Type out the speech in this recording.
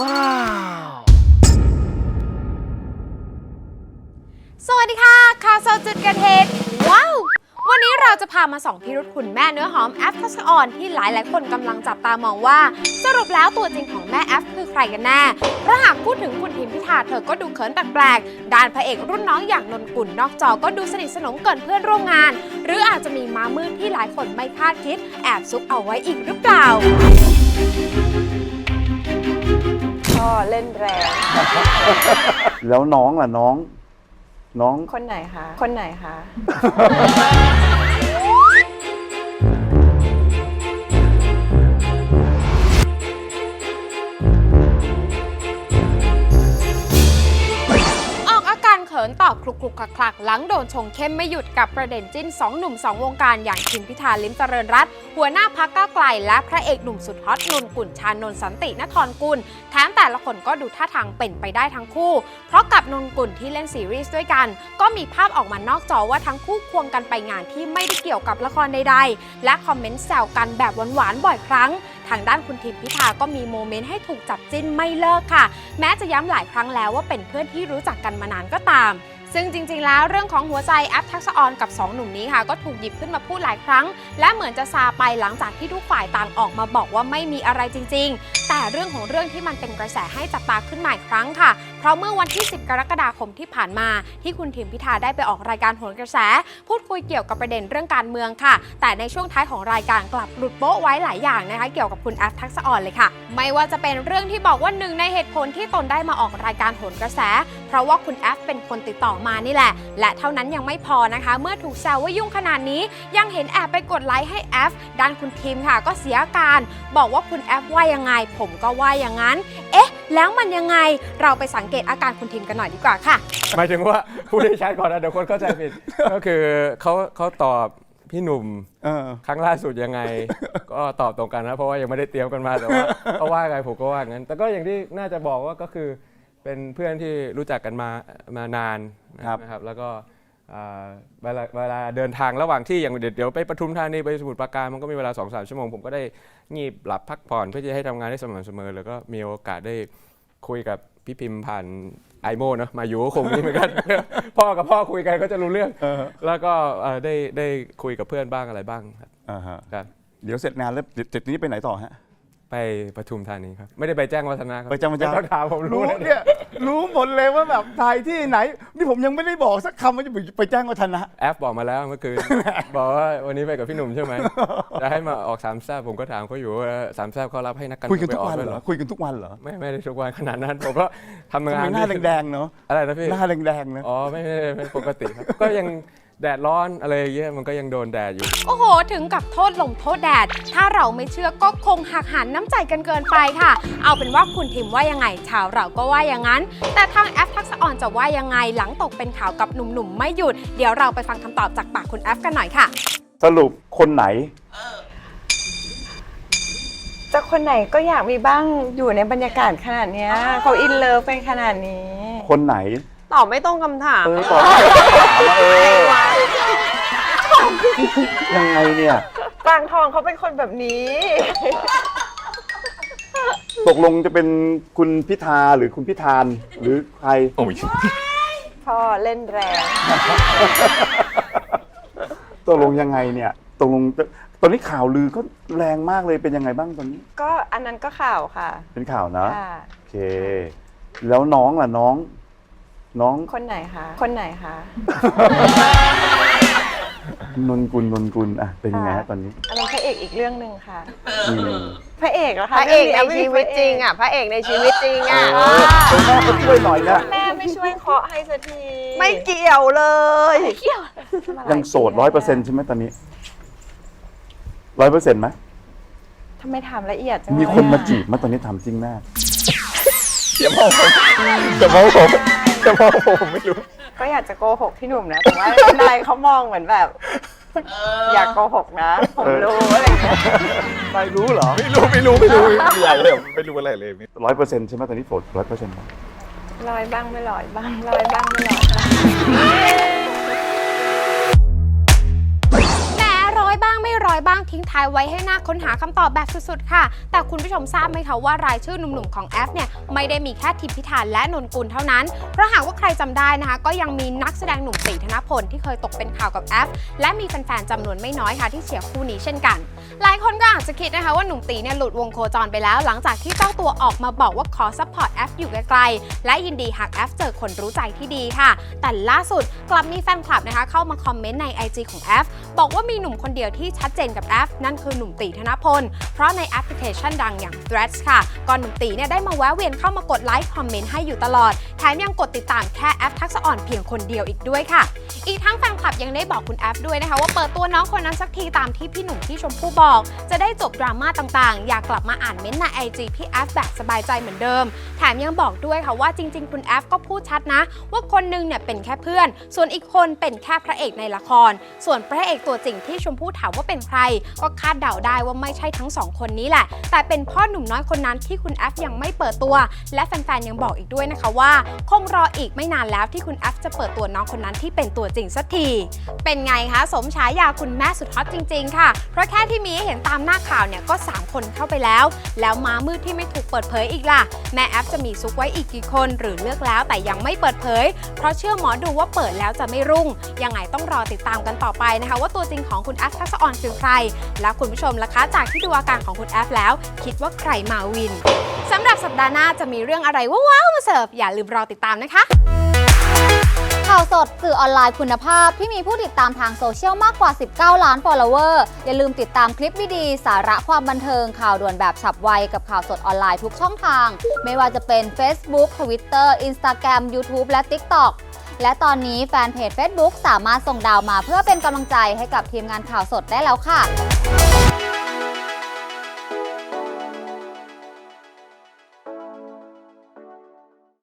ว้าว สวัสดีค่ะข่าวสดจุดกระเทศว้าว วันนี้เราจะพามาส่องพิรุษคุณแม่เนื้อหอมแอฟทัศออนที่หลายหลายคนกำลังจับตามองว่า สรุปแล้วตัวจริงของแม่แอฟคือใครกันแน่เพราะหากพูดถึงคุณทิมพิธาเธอก็ดูเขินแปลกๆด้านพระเอกรุ่นน้องอย่างนนกุลนอกจอก็ดูสนิทสนมเกินเพื่อนร่วมงาน หรืออาจจะมีม้ามืดที่หลายคนไม่คาดคิด แอบซุกเอาไว้อีกหรือเปล่า พ่อเล่นแรง แล้วน้องล่ะน้อง น้อง คนไหนคะ คนไหนคะ งโดนชงเข้มไม่หยุดกับประเด็นจิ้นสองหนุ่มสองวงการอย่างทิมพิธาลิมเจริญรัตน์หัวหน้าพักก้าไกล และพระเอกหนุ่มสุดฮอตนนกุลชานนท์สันตินครกุลแถมแต่ละคนก็ดูท่าทางเป็นไปได้ทั้งคู่ เพราะกับนนกุลที่เล่นซีรีส์ด้วยกัน ก็มีภาพออกมานอกจอว่าทั้งคู่ควงกันไปงานที่ไม่ได้เกี่ยวกับละครใดๆ และคอมเมนต์แซวกันแบบหวานๆบ่อยครั้งทางด้านคุณทิมพิธาก็มีโมเมนต์ให้ถูกจับจิ้นไม่เลิกค่ะ แม้จะย้ำหลายครั้งแล้วว่าเป็นเพื่อนที่รู้จักกันมานานก็ตามซึ่งจริงๆ แล้วเรื่องของหัวใจแอปทักษะออนกับ 2 หนุ่มนี้ค่ะ ก็ถูกหยิบขึ้นมาพูดหลายครั้ง และเหมือนจะซาไปหลังจากที่ทุกฝ่ายต่างออกมาบอกว่าไม่มีอะไรจริง ๆ แต่เรื่องของเรื่องที่มันเป็นกระแสให้จับตาขึ้นมาอีกครั้งค่ะ เพราะเมื่อวันที่ 10 กรกฎาคมที่ผ่านมา ที่คุณทิมพิธาได้ไปออกรายการโหนกระแส พูดคุยเกี่ยวกับประเด็นเรื่องการเมืองค่ะ แต่ในช่วงท้ายของรายการกลับหลุดโป๊ะไว้หลายอย่างนะคะ เกี่ยวกับคุณแอฟทักษะออนเลยค่ะ ไม่ว่าจะเป็นเรื่องที่บอกว่าหนึ่งในเหตุผลที่ตนได้มาออกรายการโหนกระแส เพราะว่าคุณแอฟเป็นคนติดต่อมานี่แหละ และเท่านั้นยังไม่พอนะคะ เมื่อถูกแซวว่ายุ่งขนาดนี้ ยังเห็นแอบไปกดไลค์ให้แอฟด้านคุณทีมค่ะ ก็เสียอาการ บอกว่าคุณแอฟว่ายังไง ผมก็ว่าอย่างนั้น เอ๊ะ แล้วมันยังไงเราไปสังเกตอาการคุณทีมกันหน่อยดีกว่าค่ะ หมายถึงว่าพูดให้ชัดก่อนนะเดี๋ยวคนเข้าใจผิด ก็คือเขาเขาตอบพี่หนุ่มเออ ครั้งล่าสุดยังไง ก็ตอบตรงกันนะเพราะว่ายังไม่ได้เตรียมกันมาแต่ว่าเขาว่าไงผมก็ว่างั้น แต่ก็อย่างที่น่าจะบอกว่าก็คือ เป็นเพื่อนที่รู้จักกันมามานานนะครับ แล้วก็อ่าเวลาเวลาเดินทางระหว่างที่อย่างเดี๋ยวเดี๋ยวไปปทุมธานีไปสมุทรปราการมันก็มีเวลา2อสชั่วโมง ผมก็ได้งีบหลับพักผ่อนเพื่อจะให้ทำงานได้สม่ำเสมอ แล้วก็มีโอกาสได้คุยกับพี่พิมพ์ผ่านไอโมเนอะมาอยู่ก็คงนี้เหมือนกัน พ่อกับพ่อคุยกันก็จะรู้เรื่องเออแล้วก็เอ่อได้ได้คุยกับเพื่อนบ้างอะไรบ้างครับอ่าฮะครับ เดี๋ยวเสร็จงานแล้วเจ็ดนี้ไปไหนต่อฮะ ไปปทุมธานีครับ ไม่ได้ไปแจ้งวัฒนะครับไปแจ้งวัฒนะม่ต้องถามผมรู้รู้นะเนี่ย รู้หมดเลยว่าแบบถ่ายที่ไหน นี่ผมยังไม่ได้บอกสักคำว่าจะไปแจ้งวัฒนะ แอปบอกมาแล้วเมื่อคืน บอกว่าวันนี้ไปกับพี่หนุ่มใช่ไหม จะให้มาออกสามแซบผมก็ถามเขาอยู่ว่าสามแซบเขารับให้นักการคุยกันเมืทุองกไปออวันด้วยเหเหรรออคุยกันทุกวันเหรอไม่ไม่ได้ทุกวันขนาดนั้น ผมก็ทำทำงาไมนหน้าแดงๆเนาะอะไรนะพี่ หน้าแดงๆนะ อ๋อไม่ไม่ไม่ไม่ปกติครับ ก็ยัง แดดร้อนอะไรอย่างเงี้ยมันก็ยังโดนแดดอยู่ โอ้โห ถึงกับโทษลงโทษแดด ถ้าเราไม่เชื่อก็คงหักหันน้ำใจกันเกินไปค่ะ เอาเป็นว่าคุณทิมว่ายังไง ชาวเราก็ว่าอย่างนั้น แต่ทางแอฟทักษะออนจะว่ายังไง หลังตกเป็นข่าวกับหนุ่มๆ ไม่หยุด เดี๋ยวเราไปฟังคำตอบจากปากคุณแอฟกันหน่อยค่ะ สรุปคนไหน จะคนไหนก็อยากมีบ้างอยู่ในบรรยากาศขนาดเนี้ยเขาอินเลิฟเป็นขนาดนี้ คนไหนตอบไม่ตรงคำถามเออตอบไม่ได้ถามว่าเออ ยังไงเนี่ยกลางทองเขาเป็นคนแบบนี้ ตกลงจะเป็นคุณพิธาหรือคุณพิธานหรือใครพ่อเล่นแรง ตกลงยังไงเนี่ย ตกลงตอนนี้ข่าวลือก็แรงมากเลยเป็นยังไงบ้างตอนนี้ ก็อันนั้นก็ข่าวค่ะเป็นข่าวนะ ค่ะโอเค แล้วน้องล่ะน้อง น้อง คนไหนคะ คนไหนคะ นนกุลนนกุลอะเป็นยังไงฮะค่ะตอนนี้อันนั้นพระเอกอีกเรื่องหนึ่งค่ะ อืม พระเอกเหรอคะพระเอกในรื่ชีนี้วิตจริงอะพระเอกในชีวิตจริงอะเออเป็นแม่ก็ช่วยหน่อยนะ แม่ไม่ช่วยเคาะให้สักทีไม่เกี่ยวเลยยังโสดร้อยเปอร์เซ็นต์ใช่ไหมตอนนี้ร้อยเปอร์เซ็นต์ไหมทำไมถามละเอียดจังมีคนมาเลยอะจีบมาตอนนี้ทำจริงแม่อย่ามองผมอย่ามองผม อย่ามองผมผมไม่รู้ ก็อยากจะโกหกพี่หนุ่มนะ แต่ว่านายเขามองเหมือนแบบ อยากโกหกนะ ผมรู้อะไรอย่างเงี้ยไม่รู้เหรอไม่รู้ไม่รู้ไม่รู้ไม่รู้อะไรเลยไม่รู้อะไรเลย ร้อยเปอร์เซ็นต์ใช่ไหมตอนนี้โสดร้อยเปอร์เซ็นต์ ลอยบ้างไม่ลอยบ้างลอยบ้างไม่ลอยบ้าง ท้ายไว้ให้น่าค้นหาคำตอบแบบสุดๆค่ะ แต่คุณผู้ชมทราบไหมคะว่ารายชื่อหนุ่มๆของแอฟเนี่ยไม่ได้มีแค่ทิมพิธานและนนกุลเท่านั้น เพราะหากว่าใครจำได้นะคะ ก็ยังมีนักแสดงหนุ่มตีธนพลที่เคยตกเป็นข่าวกับแอฟและมีแฟนๆจำนวนไม่น้อยค่ะที่เชียร์คู่นี้เช่นกัน หลายคนก็อาจจะคิดนะคะว่าหนุ่มตีเนี่ยหลุดวงโคจรไปแล้ว หลังจากที่เจ้าตัวออกมาบอกว่าขอซัพพอร์ตแอฟอยู่ไกลๆและยินดีหากแอฟเจอคนรู้ใจที่ดีค่ะ แต่ล่าสุดกลับมีแฟนคลับนะคะเข้ามาคอมเมนต์ใน IG ของแอฟบอกว่ามีหนุ่มคนเดียวที่ชัดเจนกับแอฟนั่นคือหนุ่มตีธนพล เพราะในแอปพลิเคชันดังอย่าง Threads ค่ะก็หนุ่มตีเนี่ยได้มาแวะเวียนเข้ามากดไลค์คอมเมนต์ให้อยู่ตลอด แถมยังกดติดตามแค่แอปทักษะอ่อนเพียงคนเดียวอีกด้วยค่ะ อีกทั้งแฟนคลับยังได้บอกคุณแอฟด้วยนะคะ ว่าเปิดตัวน้องคนนั้นสักทีตามที่พี่หนุ่มที่ชมพู่บอก จะได้จบดราม่าต่างๆ อยากกลับมาอ่านเม้นต์ในไอจีพี่แอฟแบบสบายใจเหมือนเดิม แถมยังบอกด้วยค่ะว่าจริง ๆ คุณแอฟก็พูดชัดนะ ว่าคนหนึงเนี่ยเป็นแค่เพื่อน ส่วนอีกคนเป็นแค่พระเอกในละคร ส่วนพระเอกตัวจริงที่ชมพู่ถามว่าเป็นใครก็คาดเดาได้ว่าไม่ใช่ทั้งสองคนนี้แหละ แต่เป็นพ่อหนุ่มน้อยคนนั้นที่คุณแอฟยังไม่เปิดตัว และแฟนๆยังบอกอีกด้วยนะคะว่า คงรออีกไม่นานแล้วที่คุณแอฟจะเปิดตัวน้องคนนั้นที่เป็นตัวจริงสักที เป็นไงคะสมฉายาคุณแม่สุดฮอตจริง ๆ ค่ะ เพราะแค่ที่มีให้เห็นตามหน้าข่าวเนี่ยก็ 3 คนเข้าไปแล้ว แล้วม้ามืดที่ไม่ถูกเปิดเผยอีกล่ะ แม่แอฟจะมีซุกไว้อีกกี่คนหรือเลือกแล้วแต่ยังไม่เปิดเผย เพราะเชื่อหมอดูว่าเปิดแล้วจะไม่รุ่ง ยังไงต้องรอติดตามกันต่อไปนะคะ ว่าตัวจริงของคุณแอฟทักษออนคือใครแล้วคุณผู้ชมล่ะคะ จากที่ดูอาการของคุณแอฟแล้ว คิดว่าใครมาวินสำหรับสัปดาห์หน้าจะมีเรื่องอะไรว้าวๆมาเสิร์ฟอย่าลืมรอติดตามนะคะ ข่าวสดสื่อออนไลน์คุณภาพที่มีผู้ติดตามทางโซเชียลมากกว่า 19 ล้าน follower อย่าลืมติดตามคลิปดีๆสาระความบันเทิงข่าวด่วนแบบฉับไว กับข่าวสดออนไลน์ทุกช่องทาง ไม่ว่าจะเป็น Facebook Twitter Instagram YouTube และ TikTok และตอนนี้แฟนเพจ Facebook สามารถส่งดาวมาเพื่อเป็นกำลังใจให้กับทีมงานข่าวสดได้แล้วค่ะ